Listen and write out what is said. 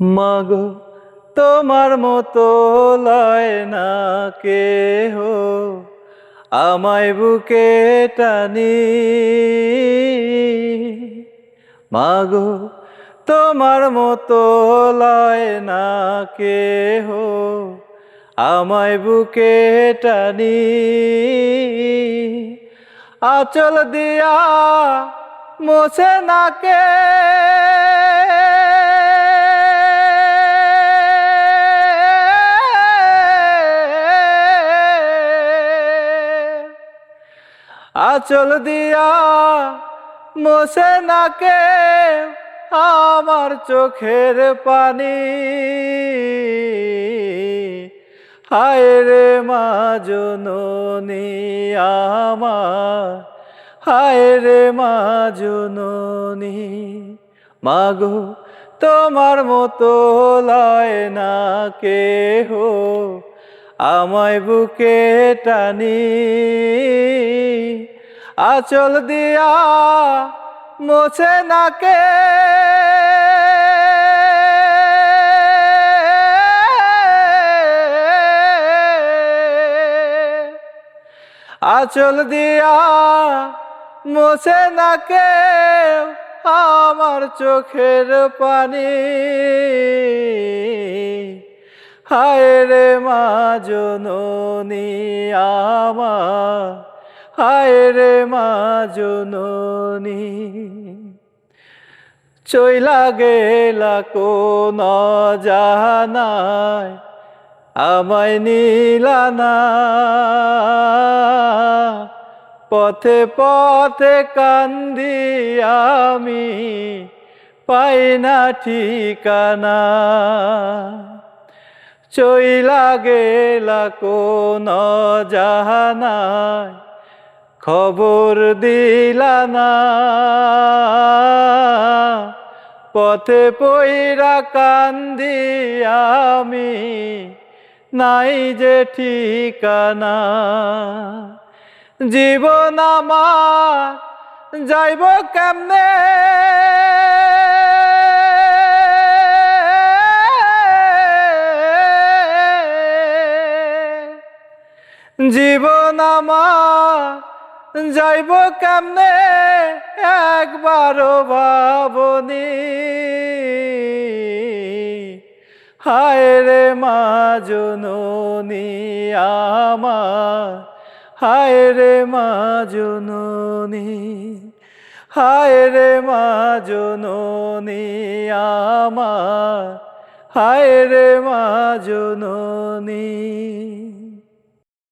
মাগো, তোমার মতো লয় না কেহ। আমায় বুকে টানি। মাগো, তোমার মতো লয় না কেহ। আমায় বুকে টানি। আচল দিয়া মোছে নাকে। আচল দিয়া মোছে নাকে আমার চোখের পানি। হায় রে মা জননী আমার, হায় রে মা জননী। মাগো, তোমার মতো লয় না কেহ, আমায় বুকে টানি। আচল দিয়া মোছে নাকে। আচল দিয়া মোছে নাকে আমার চোখের পানি। হায় রে মা, জননী আমার। হায় রে মা জননী, চইলা গেলা কোন জাহানায়, আমায় নীলানা পথে পথে কান্দি আমি, পাই না ঠিকানা। চইলা গেলা কোন জাহানায় খবর দিলা না। পথে পইরা কান্দি আমি, নাই যে ঠিকানা। জীবন আমার যাইব কেমনে? জীবন আমার যাইব কেমনে? একবারও ভাবনি। হায় রে মা জননী আমার, হায় রে মা জননী, হায় রে মা জননী আমার, হায় রে মা জননী।